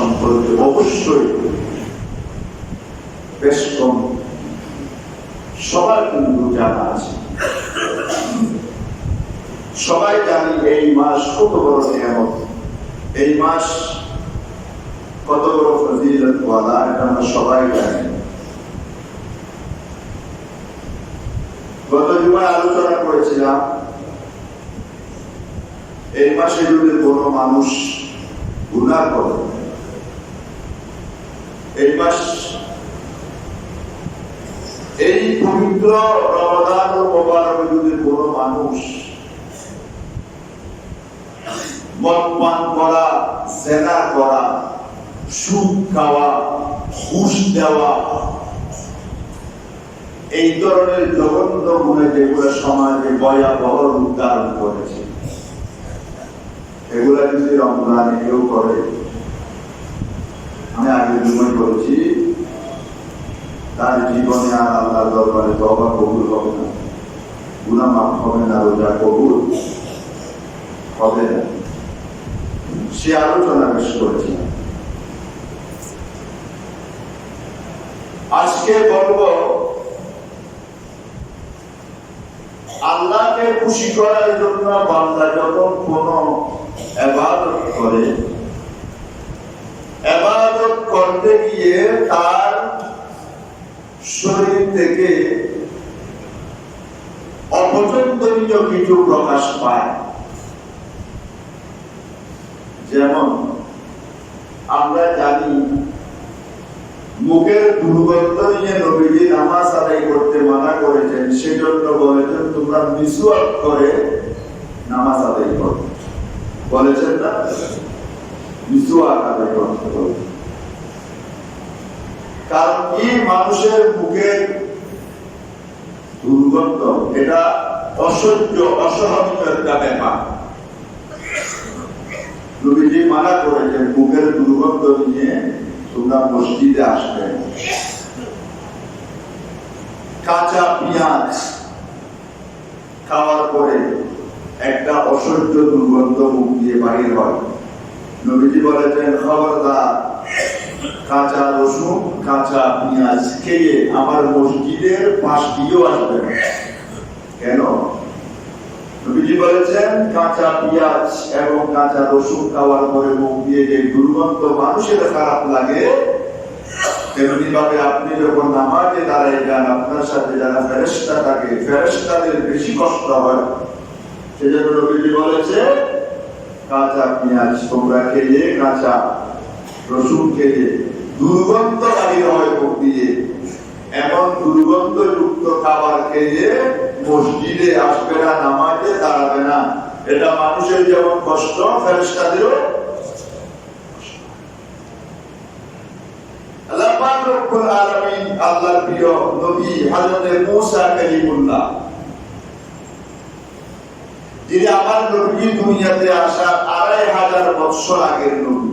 সম্পর্কে অবশ্যই বেশ কম সবার কিন্তু জানা আছে সবাই জানি এই মাস কত বড় নিয়ামত এই মাস কত বড় ফজিলত ওয়ালা এটা আমরা সবাই জানি গত জুমায় আলোচনা করেছিলাম এই মাসে যদি কোনো মানুষ গুণা করে এই মাস এই পবিত্র রমদান ও মোবারকে যদি কোনো মানুষ মদ পান করা, জেনা করা, সুদ খাওয়া, ঘুষ দেওয়া, এই ধরনের জঘন্য গুণে যেগুলো সমাজে ভয়াবহ রূপ ধারণ করেছে, এগুলা যদি রমজানে কেউ করে আগে জুমাই তার জীবনে আর আল্লাহ দরবারে তবা কবুল হবে না। গুণা মাফ হবে না, রোজা কবুল হবে না। সে আলোচনা বেশ করেছে। আজকে বলব, আল্লাহকে খুশি করার জন্য বান্দা যখন কোন এবাদত করে এবাদত করতে গিয়ে তার শরীর থেকে অপছন্দনীয় কিছু প্রকাশ পায়। যেমন, আমরা জানি, মুখের দুর্গন্ধ নিয়ে নবীজি নামাজ আদায় করতে মানা করেছেন, সেজন্য বলেছেন, তোমরা মিসওয়াক করে নামাজ আদায় করো। বলেছেন না? মিসওয়াক আদায় করতে হবে কারণ কি? মানুষের মুখের দুর্গন্ধ, এটা অসহ্য অসহনীয় একটা ব্যাপার নবীজি মানা করেছেন মুখের দুর্গন্ধ নিয়ে তোমরা মসজিদে আসবে। কাঁচা পেঁয়াজ খাওয়ার পরে একটা অসহ্য দুর্গন্ধ মুখ দিয়ে বাহির হয়। নবীজি বলেছেন, খবরদার, কাঁচা রসুন, কাঁচা পেঁয়াজ খেয়ে আমার মসজিদের পাশ দিয়েও আসবে কেন? নবীজি বলেছেন, কাঁচা পেঁয়াজ এবং কাঁচা রসুন খাওয়ার পরে মুখ দিয়ে যে দুর্গন্ধ মানুষের খারাপ লাগে তেমনি ভাবে আপনি যখন নামাজে দাঁড়াই যান, আপনার সাথে যারা ফেরেস্তা থাকে ফেরেস্তাদের বেশি কষ্ট হয়। সেজন্য নবীজি বলেছে কাঁচা পেঁয়াজ তোমরা খেয়ে কাঁচা রসুন খেয়ে দুর্গন্ধ বাহির হয় মুখ দিয়ে। এমন দুর্গন্ধযুক্ত খাবার খেয়ে মসজিদে আসবে না, নামাজে দাঁড়াবে না। এটা মানুষের যেমন কষ্ট ফেরেস্তাদেরও আল্লাহ পাক রব্বুল আলামিন, আল্লাহর প্রিয় নবী হযরত মূসা কালিমুল্লাহ যিনি আমার নবী দুনিয়াতে আসার আড়াই হাজার বৎসর আগের নবী?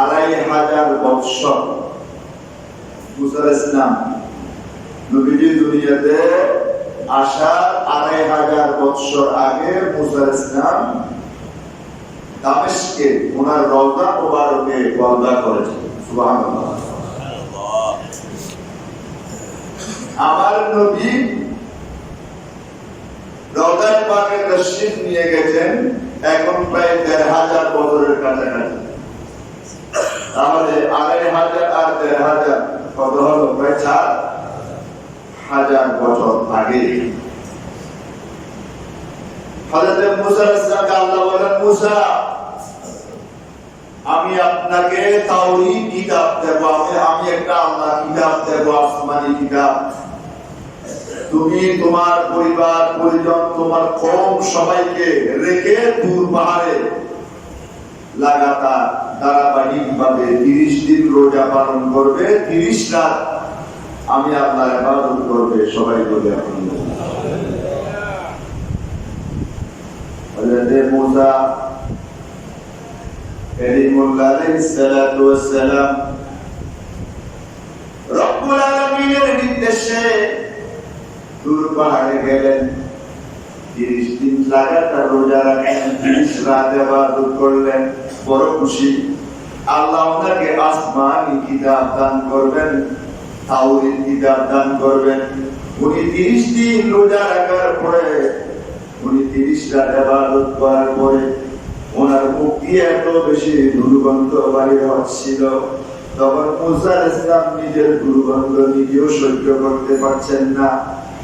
আড়াই হাজার বৎসর। নবীজি দুনিয়াতে আসার আড়াই হাজার বৎসর আগে মুসার ইসলাম দামেশকে ওনার রওজা মোবারকে সুবহানাল্লাহ। আমার নবী তশরিফ নিয়ে গেছেন, এখন প্রায় দেড় হাজার বছরের কাছাকাছি। তাহলে আড়াই হাজার আর দেড় হাজার কত প্রায় চার হাজার বছর আগে। হযরত মুসা ইসলামকে আল্লাহ বলেন, মুসা, আমি আপনাকে তাওরীত কিতাব দেব। আমি একটা আল্লাহ কিতাব দেব, আসমানি কিতাব। তুমি, তোমার পরিবার, পরিজন, তোমার কম সবাইকে রেখে দূর পাহাড়ে লাগাতার ধারাবাহিক ভাবে তিরিশ দিন রোজা পালন করবে। তিরিশ রাত আমি আল্লাহ ইবাদত করবে, সবাই হযরত মুসা নির্দেশে দূর পাহাড়ে গেলেন। তিরিশ দিন লাগাতার রোজা রাখেন, তিরিশ রাত ইবাদত করলেন। বড় খুশি আল্লাহ ওনাকে আসমানি কিতাব দান করবেন তাওরীত কিতাব দান করবেন। উনি তিরিশ দিন রোজা রাখার পরে, উনি তিরিশ রাত ইবাদত করার পরে ওনার মুখ এত বেশি দুর্গন্ধ বাহির হচ্ছিল। তখন মুসা ইসলাম নিজের দুর্গন্ধ নিজেও সহ্য করতে পারছেন না।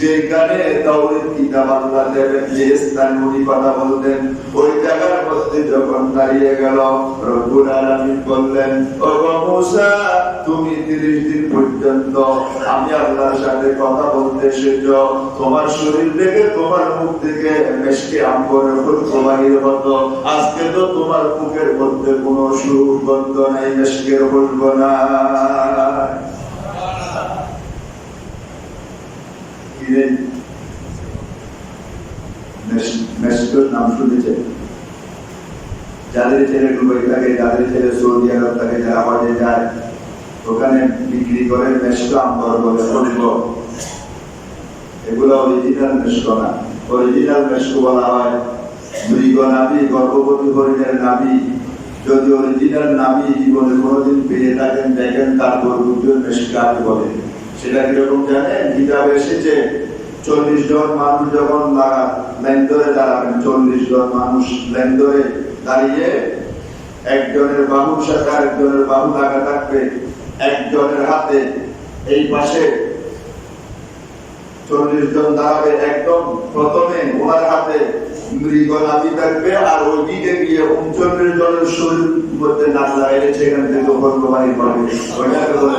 যেখানে তাওরীত কিতাব আল্লাহ দেবেন যে স্থানে উনি কথা বলতেন ওই জায়গার মধ্যে যখন দাঁড়িয়ে গেল রব্বুল আলামিন বললেন, ও গো তুমি 30 দিন পর্যন্ত আমি আল্লাহর সাথে কথা বলতে এসেছ। তোমার শরীর থেকে, তোমার মুখ থেকে মেশকে আম্বরের প্রবাহিত হতো। আজকে তো তোমার মুখের মধ্যে কোনো সুগন্ধ নাই, মেশকের বলব না কিরে মেশকের নাম শুনেছেন যাদের ছেলে দুবাই থাকে যাদের ছেলে সৌদি আরব থাকে যারা হজে যায় ওখানে বিক্রি করে মেশক আম্বর বলে পরিব এগুলো অরিজিনাল মেশক না অরিজিনাল মেশক বলা হয় মৃগ নাবি গর্ভবতী হরিণের নাবি যদি অরিজিনাল নাবি জীবনে কোনোদিন পেয়ে থাকেন দেখেন তারপর দুজন মেশকাত বলে সেটা কীরকম জানেন কিতাবে এসেছে, চল্লিশ জন মানুষ যখন লাইন ধরে দাঁড়াবেন, চল্লিশ জন মানুষ লাইন ধরে দাঁড়িয়ে, একজনের বাহুর সাথে আরেকজনের বাহু লাগা থাকবে একজনের হাতে। এই পাশে চল্লিশ জন দাঁড়াবে একদম প্রথমে ওনার হাতে মৃগ নাভি থাকবে আর ওই দিকে গিয়ে উনচল্লিশ জনের শরীর মধ্যে নাক লাগাইলে সেখান থেকে বাহির করবে ওইটাকে বলে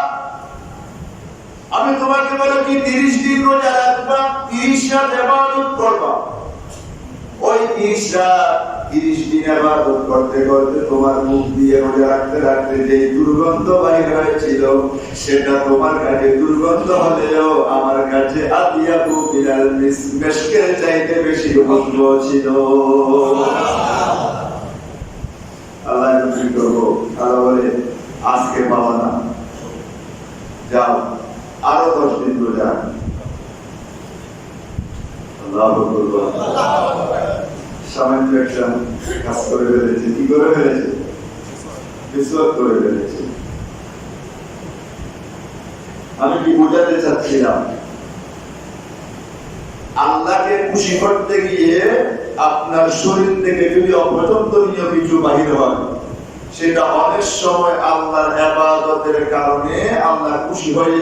কি তিরিশ দিন রোজা রাখবা, তিরিশ রাত এবাদত করবা। ওই তিরিশ রাত, তিরিশ দিন এবাদত করতে করতে তোমার মুখ দিয়ে রোজা রাখতে রাখতে যে দুর্গন্ধ বাহির হয়েছিল, সেটা তোমার কাছে দুর্গন্ধ হলেও আমার কাছে আদিয়া বিলাল মেশকের চাইতে বেশি গন্ধ ছিল। আল্লাহ করব আল্লাহ বলে, আজকে পাবা না। যাও। আরও দশ দিন রোজা আল্লাহকে খুশি করতে গিয়ে আপনার শরীর থেকে যদি অপছন্দনীয় কিছু বাহির হয়, সেটা অনেক সময় আল্লাহর আবাদতের কারণে আল্লাহ খুশি হয়ে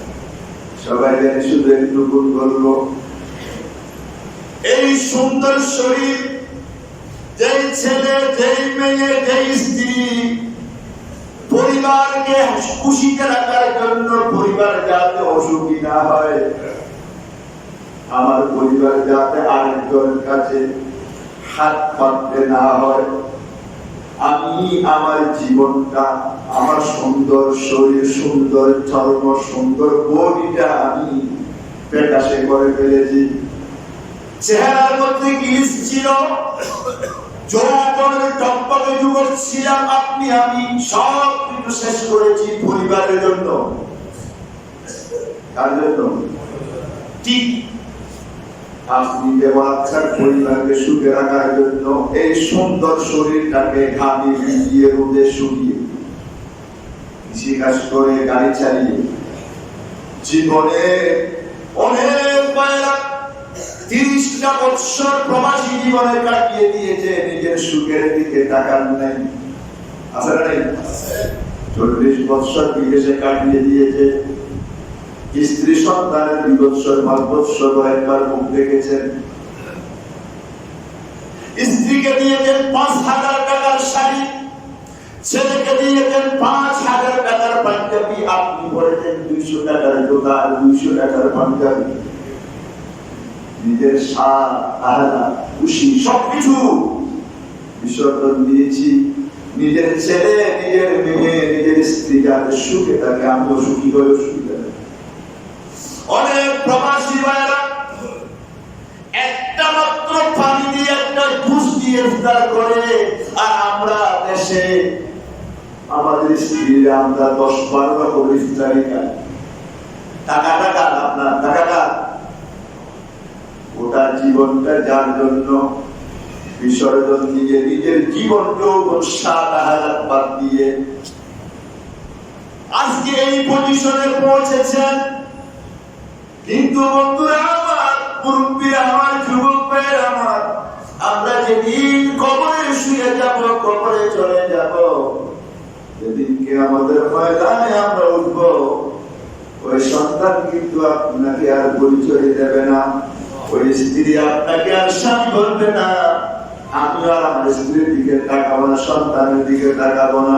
সবাই জানে শুধু একটু গুণ বলব। এই সুন্দর শরীর, যেই ছেলে, যেই মেয়ে, যেই স্ত্রী, পরিবারকে খুশিতে রাখার জন্য পরিবার যাতে অসুখী না হয়। আমার পরিবার যাতে আরেকজনের কাছে হাত পাততে না হয়। আমি আমার জীবনটা, আমার সুন্দর শরীর, সুন্দর চর্ম, সুন্দর বডিটা আমি প্রকাশে করে ফেলেছি। চেহারার মধ্যে ছিল, যৌবনের যুবক ছিলাম আপনি, আমি সব কিছু শেষ করেছি পরিবারের জন্য। কার জন্য? ঠিক আপনি দেওয়াচ্ছার পরিবারকে সুখে রাখার জন্য এই সুন্দর শরীরটাকে ঘামে ভিজিয়ে রোদে শুকিয়ে কৃষিকাজ করে গাড়ি চালিয়ে, জীবনে অনেক পায়রা তিরিশটা বৎসর প্রবাসী জীবনে কাটিয়ে দিয়েছে, নিজের সুখের দিকে তাকান নাই। নাই? চল্লিশ বৎসর বিদেশে কাটিয়ে দিয়েছে। স্ত্রী সন্তানের দুই বৎসর পাঁচ বৎসর একবার মুখ দেখেছেন। স্ত্রীকে দিয়েছেন পাঁচ হাজার টাকার শাড়ি, ছেলেকে দিয়েছেন পাঁচ হাজার টাকার পাঞ্জাবি। আপনি পড়েছেন দুইশো টাকার জোতা, দুইশো টাকার পাঞ্জাবি। নিজের সার আহলা খুশি সবকিছু বিসর্জন দিয়েছি। নিজের ছেলে, নিজের মেয়ে, নিজের স্ত্রী যাদের সুখে থাকে আমিও সুখী হয়ে সুখী অনেক প্রবাসী ভাইরা একটা মাত্র পানি দিয়ে একটা জুস দিয়ে ইফতার করে আর আমরা দেশে আমাদের স্ত্রীরা আমরা দশ বারো রকম ইফতারি খাই। টাকা টাকা আপনার? টাকাটা ওটা জীবনটা যার জন্য বিসর্জন দিয়ে, নিজের জীবন সাত হাজার বাদ দিয়ে আজকে এই পজিশনে পৌঁছেছেন কিন্তু বন্ধুরা আমার মুরব্বী, আমার যুবক ভাইয়ের আমার, আমরা যেদিন কবরে শুয়ে যাব, কবরে চলে যাব, যেদিনকে আমাদের ময়দানে আমরা উঠব, ওই সন্তান কিন্তু আপনাকে আর পরিচয় দেবে না, ওই স্ত্রী আপনাকে আর স্বামী বলবে না আমি আর আমার স্ত্রীর দিকে তাকাবো না, সন্তানের দিকে তাকাবো না।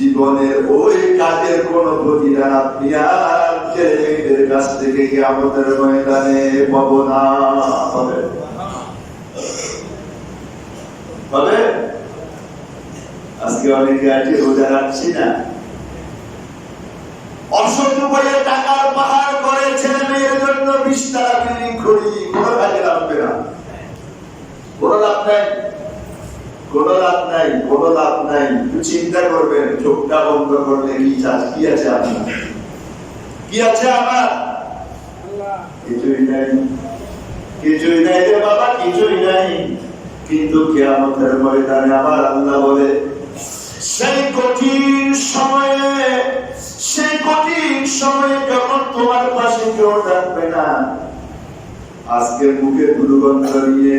জীবনের ওই কাজের কোন প্রতিদান আপনি আর ছেলেমেয়েদের কাছ থেকে আমাদের ময়দানে পাবো না। হবে। আজকে অনেকে আছে রোজা রাখছি না। অসংখ্য করে টাকার পাহাড় করে ছেলে মেয়ের জন্য কোনো কোনো লাভ নাই, কোনো লাভ নাই। একটু চিন্তা করবেন, চোখটা বন্ধ করলে কি চাষ, কি আছে আপনার? কি আছে আমার? কিছুই নাই। কিছুই নাই রে বাবা, কিছুই নাই। কিন্তু কেয়ামতের ময়দানে আবার আল্লাহ বলে, সেই কঠিন সময়ে, সেই কঠিন সময়ে যখন তোমার পাশে কেউ থাকবে না আজকের মুখে দুর্গন্ধ নিয়ে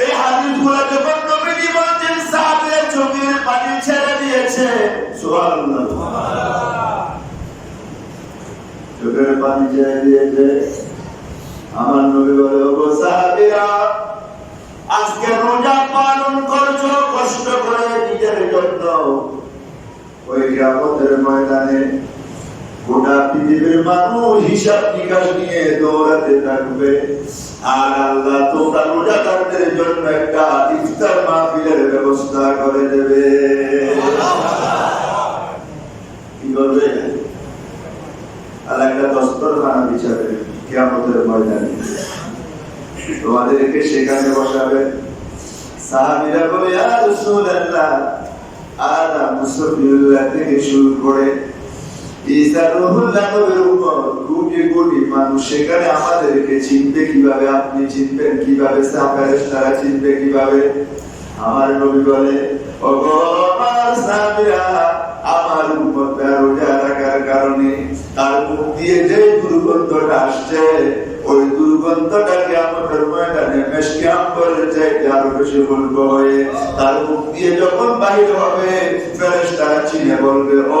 এই হাদিসগুলো যখন নবীজি বলছেন সাহাবীরা চোখের পানি ছেড়ে দিয়েছে। চোখের পানি ছেড়ে দিয়েছে। আমার নবী বলে, ওগো সাহাবীরা, আজকে রোজা পালন করছ, কষ্ট করে নিজের জন্য। ওই ময়দানে গোটা পৃথিবীর মানুষ হিসাব নিকাশ নিয়ে দৌড়াতে থাকবে। আর আল্লাহ জন্য একটা ইফতার মাহফিলের ব্যবস্থা করে দেবে। কি করবে আল্লাহ কিয়ামতের ময়দানে। তোমাদেরকে সেখানে বসাবে। সাহাবীরা বলে, ইয়া রাসূলুল্লাহ আদম মুসফিউল্লাহ থেকে শুরু করে আমার কারণে তার মুখ দিয়ে যে দুর্গন্ধটা আসছে, ওই দুর্গন্ধটাকে আমাদের ময়দানে মেশকে চাইতে আরও বেশি বলব হয়ে তার মুখ দিয়ে যখন বাহির হবে, ফেরেশতারা চিনে বলবে ও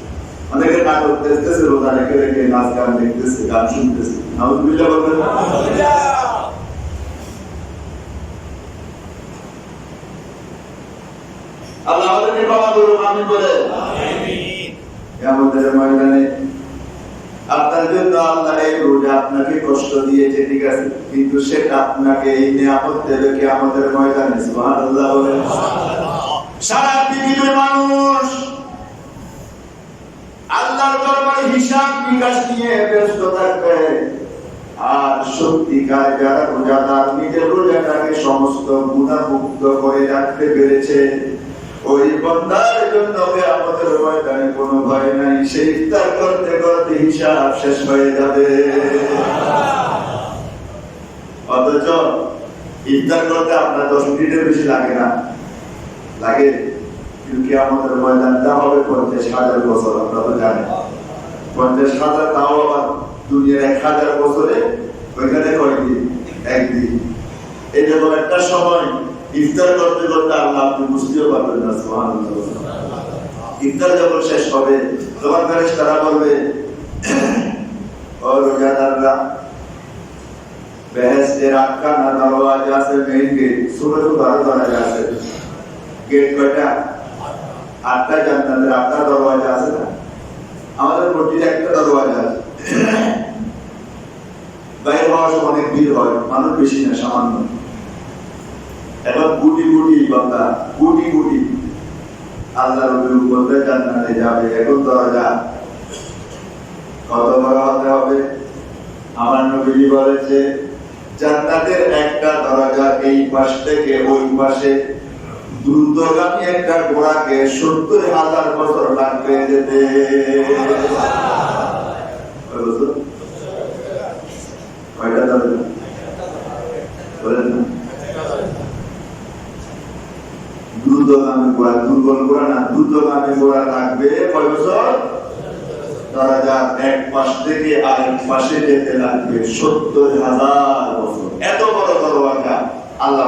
অনেকে নাটক দেখতেছে রোজা রেখে রেখে নাচ গান দেখতেছে, গান শুনতেছে। আপনাকে কষ্ট দিয়েছে, ঠিক আছে? কিন্তু আপনাকে এই নিয়ামত দেবে কি আমাদের ময়দানে সারা পৃথিবীর মানুষ আল্লাহর দরবারে হিসাব বিকাশ নিয়ে ব্যস্ত থাকবে। আর সত্যিকার যারা রোজাদার, নিজের রোজাটাকে সমস্ত গুণামুক্ত করে রাখতে পেরেছে, ওই জন্য আমাদের ময়দানে কোনো ভয় নাই। সে ইফতার করতে করতে হিসাব শেষ হয়ে যাবে। অথচ ইফতার করতে আপনার দশ মিনিটের বেশি লাগে না। লাগে? কিন্তু আমাদের ময়দান ময়দানটা হবে পঞ্চাশ হাজার বছর, আপনারা তো জানেন। পঞ্চাশ হাজার তাও আবার দুনিয়ার এক হাজার বছরে ওইখানে কয়দিন একদিন। এই যখন একটা সময় ইফতার করতে করতে আল্লাহ আপনি বুঝতেও পারবেন না, সুবহানাল্লাহ। ইফতার যখন শেষ হবে তোমার ফেরেশ তারা বলবে, ও রোজাদাররা বেহেস্তের আটখানা দরওয়াজা আছে মেইন গেট ছোট আরও দরজা আছে। গেট কয়টা? আটটা জান্নাতের আটটা দরওয়াজা আছে না? আমাদের মসজিদে একটা দরওয়াজা আছে। বাইরে হওয়ার সময় অনেক ভিড় হয়, মানুষ বেশি না, সামান্য। এখন গুটি গুটি বান্দা, গুটি গুটি। আল্লাহ রবির উপরে জান্নাতে যাবে, এখন দরজা কত বড় হতে হবে? আমার নবীজি বলেছে, জান্নাতের একটা দরজা এই পাশ থেকে ওই পাশে দ্রুতগামী একটা ঘোড়াকে সত্তর হাজার বছর লাগবে যেতে দরজা এক থেকে আরেক যেতে লাগবে সত্তর বছর। এত বড় দরওয়াজা আল্লাহ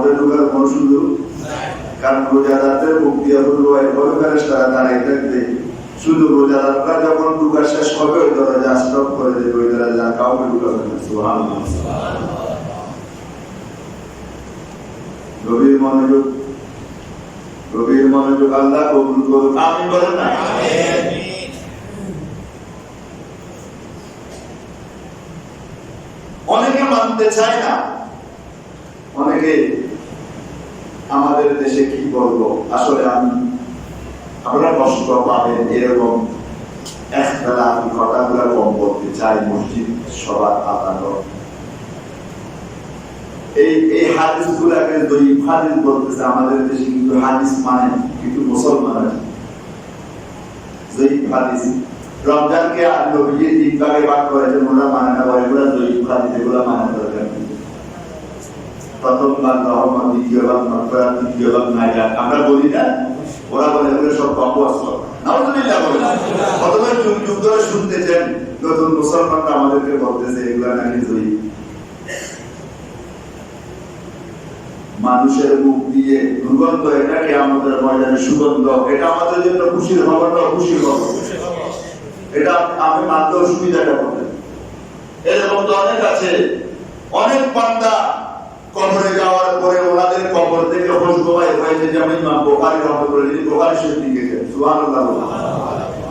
মধ্যে ঢুকার সুযোগ। কারণ রোজাদারদের মুখ দিয়ে হলো থাকবে। শুধু রোজাদাররা যখন ঢুকা শেষ হবে, ওই দরজা স্টপ করে দেবে, ওই দরজা কাউকে ঢুকাবে না। সুবহানাল্লাহ। গভীর মনোযোগ গভীর মনোযোগ আল্লাহ কবুল করুন আমি বলেন না? অনেকে মানতে চায় না। অনেকে আমাদের দেশে কি বলব? আসলে আমি আপনারা কষ্ট পাবেন এরকম একবেলা আমি কথাগুলো কম বলতে চাই, মসজিদ সবার আদালত এই এই হাদিস গুলাকে দৈব হাদিস বলতেছে, আমাদের দেশে কিন্তু হাদিস মানে কিন্তু মুসলমান হাদিস। রমজানকে আর ভাগে ভাগ করেছেন ওরা মানে না এগুলা দৈব হাদিস, এগুলা মানে দরকার। মানুষের মুখ দিয়ে দুর্গন্ধ এটাকে আমাদের ময়দানে সুগন্ধ? এটা আমাদের জন্য খুশির খবর না খুশির খবর? এটা আমি মানতেও সুবিধাটা করবেন এরকম তো অনেক আছে। অনেক বান্দা কবরে যাওয়ার পরে ওনাদের কবর থেকে খুশবু বাইর হয়েছে, যেমন ইমাম বুখারী রহমতুল্লাহ বুখারী শরীফ লিখেছেন? সুবহানাল্লাহ।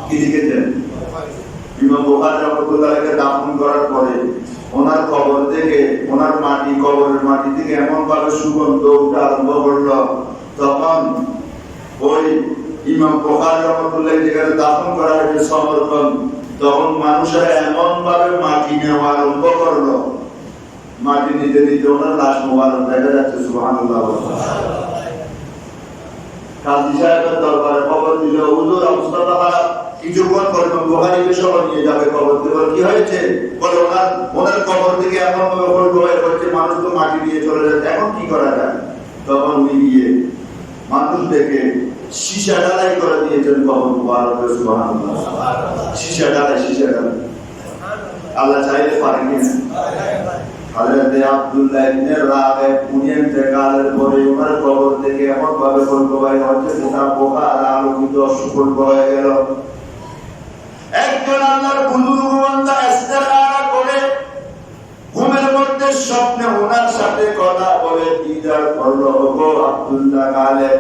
কি লিখেছেন? ইমাম বুখারী রহমতুল্লাহকে দাফন করার পরে ওনার কবর থেকে, ওনার মাটি, কবরের মাটি থেকে এমন ভাবে সুগন্ধ উঠে আরম্ভ করল। তখন ওই ইমাম বুখারী রহমতুল্লাহ যেখানে দাফন করা হয়েছে সমরকন্দ তখন মানুষেরা এমন ভাবে মাটি নেওয়া আরম্ভ করল। মাটি নিতে নিতে ওনার লাশ মোবারক দেখা যাচ্ছে, সুবহানাল্লাহ কাজী সাহেবের দরবারে খবর দিল, হুজুর অবস্থা তো খারাপ কিছুক্ষণ পরে নিয়ে যাবে কি হয়েছে? বলে, ওনার ওনার থেকে এমন হচ্ছে মানুষ তো মাটি চলে যাচ্ছে। এখন কি করা যায়? তখন গিয়ে মানুষ দেখে সীসা ডালাই করে দিয়েছেন কবর মুবারক সীসা ডালাই ডালাই আল্লাহ চাইলে পারেন কিনা? হযরত আব্দুল্লাহ ইবনে রাবে উনি ইন্তেকালের পরে ওনার কবর থেকে এমন ভাবে বলব হচ্ছে গোটা বোকার আলোকিত সুফল হয়ে গেল। একজন আল্লাহর বুজুর্গ বান্দা ইস্তেখারা করে, ঘুমের মধ্যে স্বপ্নে ওনার সাথে কথা বলে দিদার করল গো আব্দুল্লাহ কালে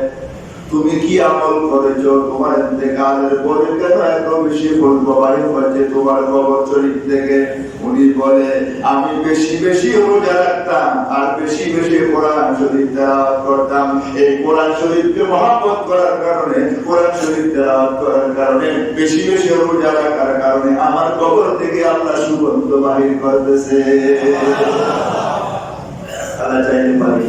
তুমি কি আমল করেছ তোমার ইন্তেকালের পরে কেন এত বেশি বলব বাড়ি হচ্ছে তোমার কবর শরীফ থেকে। উনি বলে, আমি বেশি বেশি রোজা রাখতাম আর বেশি বেশি কোরআন শরীফ তেলাওয়াত করতাম। এই কোরআন শরীফকে মহব্বত করার কারণে, কোরআন শরীফ তেলাওয়াত করার কারণে, বেশি বেশি রোজা রাখার কারণে আমার কবর থেকে আল্লাহ সুগন্ধ বাহির করতেছে। আল্লাহ চাইতে পারি।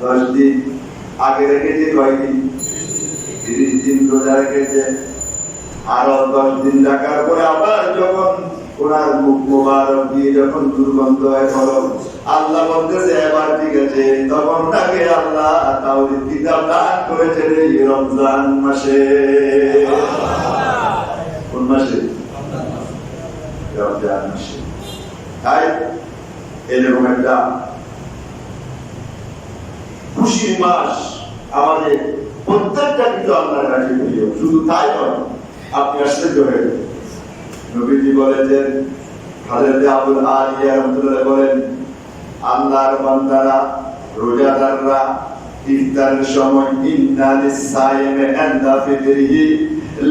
দশ দিন, আগে রেখেছে কয়দিন তিরিশ দিন রোজা রেখেছে। আরও দশ দিন রাখার পরে আবার যখন ওনার মুখ মোবারক দিয়ে যখন দুর্গন্ধ হয়ে হলো আল্লাহ বলতেছে, এবার ঠিক আছে। তখন তাকে আল্লাহ তাওরীত কিতাব দান করেছেন এই রমজান মাসে। কোন মাসে? রমজান মাসে। তাই এরকম একটা খুশির মাস আমাদের প্রত্যেকটা কিন্তু আল্লাহর কাছে প্রিয় শুধু তাই নয়, আপনি আশ্চর্য হয়ে। নবীজি বলেছেন হাজরতে আবুল আলিয়া রহমতুল্লাহ বলেন, আল্লাহর বান্দারা, রোজাদাররা সময় লিসাইমে ইনদা ফিতরিহি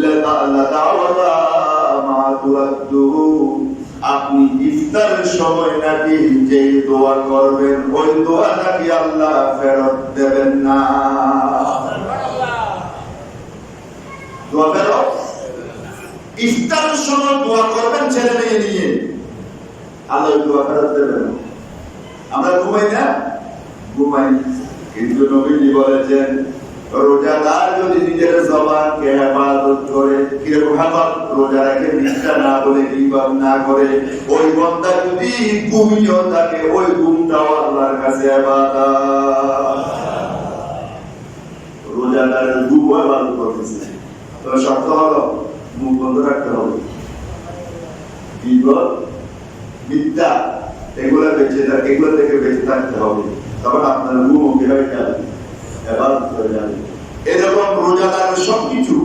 লাদাওয়াতা মা আপনি ইফতারের সময় নাকি যে দোয়া করবেন, ওই দোয়া নাকি আল্লাহ ফেরত দেবেন না? দোয়া ফেরত? ইফতারের সময় দোয়া করবেন ছেলে মেয়ে নিয়ে। আল্লাহ দোয়া ফেরত দেবেন। আমরা ঘুমাই না? ঘুমাই। কিন্তু নবীজি বলেছেন রোজাদার যদি নিজের জবানকে হেফাজত করে, কীরকম হেফাজত? রোজা রাখে মিথ্যা না বলে গীবত না করে। ওই বন্দা যদি ঘুমিয়েও থাকে, ওই ঘুমটাও আল্লাহর কাছে রোজাদারের ঘুম ইবাদত করতেছে। তবে শর্ত হলো, মুখ বন্ধ রাখতে হবে। গীবত মিথ্যা এগুলো বেঁচে এগুলো থেকে বেঁচে থাকতে হবে। তখন আপনার ঘুম কি যাবে। এরকম রোজাদারের সবকিছু।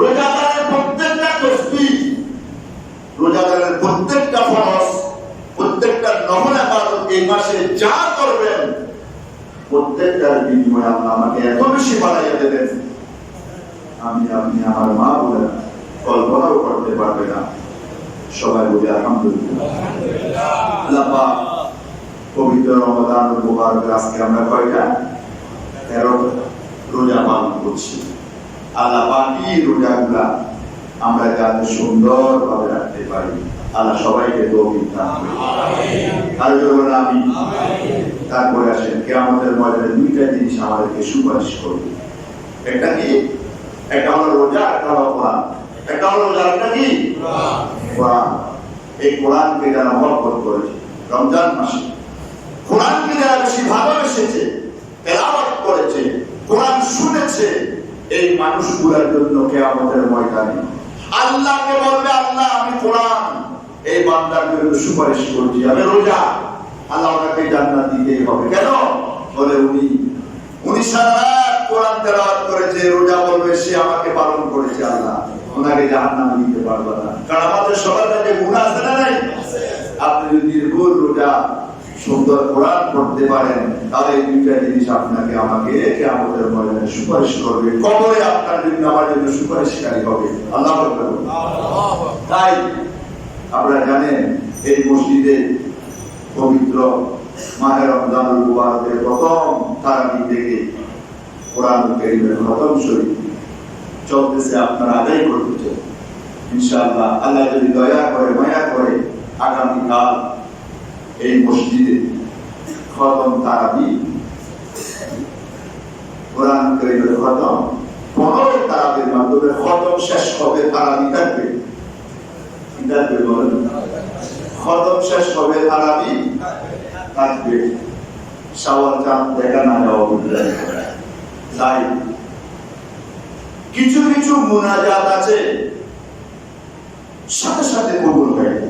রোজাদারের প্রত্যেকটা তসবিহ রোজাদারের প্রত্যেকটা ফরজ, প্রত্যেকটা ইবাদত এই মাসে যা করবেন প্রত্যেকটার বিনিময়ে আল্লাহ আমাকে এত বেশি বাড়াইয়া দেবেন। আমি আপনি আমার মা বলে কল্পনাও করতে পারবে না। সবাই বলি, আলহামদুলিল্লাহ। আল্লাহ পবিত্র রমাদান মুবারক, আজকে আমরা কয়টা? তেরো রোজা পালন করছি। আল্লাহ পাকি রোজাগুলা আমরা যাতে সুন্দরভাবে রাখতে পারি। আল্লাহ সবাইকে তৌফিক দান আর যখন আমি তারপরে আসেন কে ময়দানে দুইটা জিনিস আমাদেরকে সুপারিশ করবে। একটা কি? একটা হলো রোজা একটা হলো কোরআন। একটা হলো রোজা একটা কি? কোরআন। এই কোরআনকে যারা মহব্বত করেছে রমজান মাসে কোরআন যারা বেশি ভালোবেসেছে তেলাওয়াত করেছে, কোরআন শুনেছে, এই মানুষগুলোর জন্য কেয়ামতের ময়দানে। আল্লাহকে বলবে, আল্লাহ, আমি কোরআন। এই বান্দার বিরুদ্ধে সুপারিশ করছি, আমি রোজা। আল্লাহ ওনাকে জান্নাত দিতেই হবে। কেন? বলে উনি উনি সারা কোরআন তেলাওয়াত করেছে, রোজা বলবে, সে আমাকে পালন করেছে আল্লাহ। ওনাকে দিতে পারবে না। কারণ আমাদের সবার কাছে গুনাহ আছে না নাই? আপনি যদি রোজা সুন্দর কোরআন পড়তে পারেন, তাহলে এই দুইটা জিনিস আপনাকে আমাকে আমাদের ময়দানে সুপারিশ করবে। কবরে আপনার জন্য, আমার জন্য সুপারিশকারী হবে। আল্লাহ তাই আপনারা জানেন, এই মসজিদে পবিত্র মাহের রমজানুল মুবারকের প্রথম তারাবি থেকে কোরআন কারীমের খতম শরীফ চলতেছে আপনারা আদায় করতেছেন ইনশাআল্লাহ, আল্লাহ যদি দয়া করে, মায়া করে, আগামীকাল এই মসজিদে খতম তারাবি, কোরআন খতম পনেরো তারাবির মাধ্যমে খতম শেষ হবে, তারাবি থাকবে। থাকবে বলেন? খতম শেষ হবে, তারাবি থাকবে। চাঁদ দেখা না যাওয়া তাই কিছু কিছু মুনাজাত আছে, সাথে সাথে কবুল হয়ে।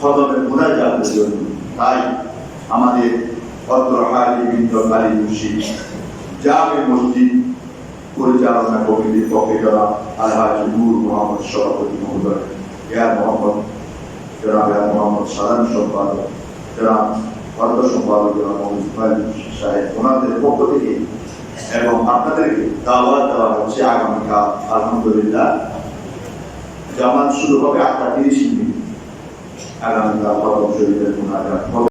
খতমের মুনাজাতের জন্য তাই আমাদের অত্র হাজি বিন্দ কালী মুর্শিদ জামে মসজিদ পরিচালনা কমিটির পক্ষে যারা আলহাজি নূর মোহাম্মদ সভাপতি মহোদয় এয়ার মোহাম্মদ, জনাব এয়ার মোহাম্মদ সালাম সম্পাদক, জনাব অর্থ সম্পাদক জনাব মোহাম্মদ সাহেব, ওনাদের পক্ষ থেকে এবং আপনাদেরকে দাওয়াত দেওয়া হচ্ছে আগামীকাল, আলহামদুলিল্লাহ। জামাত শুরু হবে আটটা তিরিশ মিনিট। আগামীকাল হবে